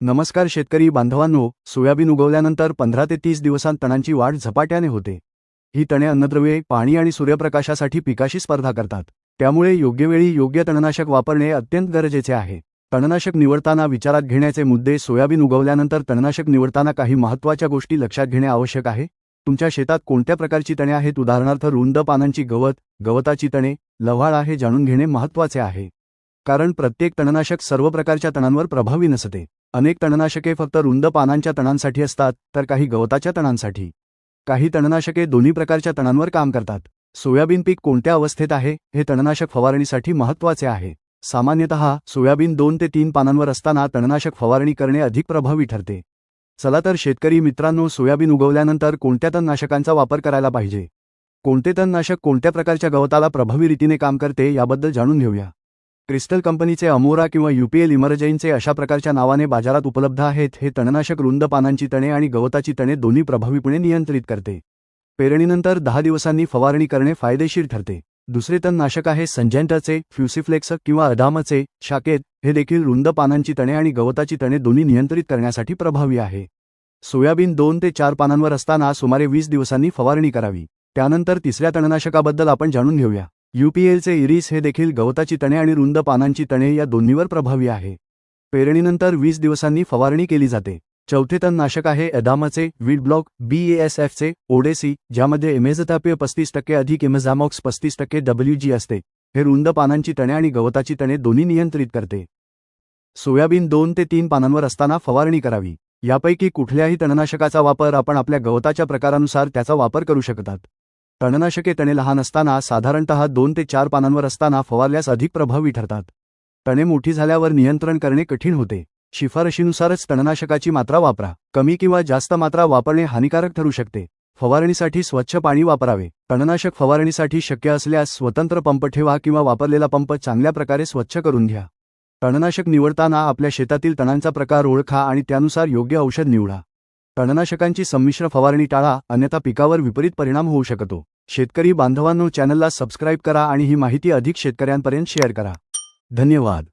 नमस्कार शेतकरी बांधवांनो सोयाबीन उगवल्यानंतर पंधरा ते तीस दिवसांत तणांची वाढ झपाट्याने होते. ही तणे अन्नद्रव्ये पाणी आणि सूर्यप्रकाशासाठी पिकाशी स्पर्धा करतात. त्यामुळे योग्य वेळी योग्य तणनाशक वापरणे अत्यंत गरजेचे आहे. तणनाशक निवडताना विचारात घेण्याचे मुद्दे सोयाबीन उगवल्यानंतर तणनाशक निवडताना काही महत्त्वाच्या गोष्टी लक्षात घेणे आवश्यक आहे? तुमच्या शेतात कोणत्या प्रकारची तणे आहेत? उदाहरणार्थ रुंद पानांची गवत गवताची तणे लव्हाळ हे जाणून घेणे महत्त्वाचे आहे. कारण प्रत्येक तणनाशक सर्व प्रकारच्या तणांवर प्रभावी नसते. अनेक तणनाशके फक्त रुंद पानांच्या तणांसाठी असतात तर काही गवताच्या तणांसाठी. काही तणनाशके दोन्ही प्रकारच्या तणांवर काम करतात. सोयाबीन पीक कोणत्या अवस्थेत आहे हे तणनाशक फवारणीसाठी महत्त्वाचे आहे. सामान्यतः सोयाबीन दोन ते तीन पानांवर असताना तणनाशक फवारणी करणे अधिक प्रभावी ठरते. चला तर शेतकरी मित्रांनो सोयाबीन उगवल्यानंतर कोणत्या तणनाशकांचा वापर करायला पाहिजे? कोणते तणनाशक कोणत्या प्रकारच्या गवताला प्रभावी रीतीने काम करते याबद्दल जाणून घेऊया. क्रिस्टल कंपनीचे अमोरा किंवा युपीएल इमर्जैनचे अशा प्रकारच्या नावाने बाजारात उपलब्ध आहेत हे तणनाशक रुंद पानांची तणे आणि गवताची तणे दोन्ही प्रभावीपणे नियंत्रित करते. पेरणीनंतर दहा दिवसांनी फवारणी करणे फायदेशीर ठरते. दुसरे तणनाशक आहे संजेंटाचे फ्युसिफ्लेक्स किंवा अदामचे शाकेत हे देखील रुंद पानांची तणे आणि गवताची तणे दोन्ही नियंत्रित करण्यासाठी प्रभावी आहे. सोयाबीन दोन ते चार पानांवर असताना सुमारे वीस दिवसांनी फवारणी करावी. त्यानंतर तिसऱ्या तणनाशकाबद्दल आपण जाणून घेऊया. युपीएलचे इरिस हे देखील गवताची तणे आणि रुंद पानांची तणे या दोन्हीवर प्रभावी आहे. पेरणीनंतर वीस दिवसांनी फवारणी केली जाते. चौथे तणनाशक आहे एदामाचे वीड ब्लॉक बीएएसएफचे ओडेसी ज्यामध्ये एमेझतापीय पस्तीस टक्के अधिक एमेझामॉक्स पस्तीस टक्के डब्ल्यू जी असते. हे रुंद पानांची तणे आणि गवताची तणे दोन्ही नियंत्रित करते. सोयाबीन दोन ते तीन पानांवर असताना फवारणी करावी. यापैकी कुठल्याही तणनाशकाचा वापर आपण आपल्या गवताच्या प्रकारानुसार त्याचा वापर करू शकतात. तणनाशके तणे लहान असताना साधारणतः दोन ते चार पानांवर असताना फवारल्यास अधिक प्रभावी ठरतात तणे मोठी झाल्यावर नियंत्रण करणे कठीण होते. शिफारशीनुसारच तणनाशकाची मात्रा वापरा. कमी किंवा जास्त मात्रा वापरणे हानिकारक ठरू शकते. फवारणीसाठी स्वच्छ पाणी वापरावे. तणनाशक फवारणीसाठी शक्य असल्यास स्वतंत्र पंप ठेवा किंवा वापरलेला पंप चांगल्या प्रकारे स्वच्छ करून घ्या. तणनाशक निवडताना आपल्या शेतातील तणांचा प्रकार ओळखा आणि त्यानुसार योग्य औषध निवडा. तणनाशकांची संमिश्र फवारणी टाळा अन्यथा पिकावर विपरीत परिणाम होऊ शकतो. शेतकरी बांधवांनो चॅनलला सबस्क्राईब करा आणि ही माहिती अधिक शेतकऱ्यांपर्यंत शेअर करा. धन्यवाद.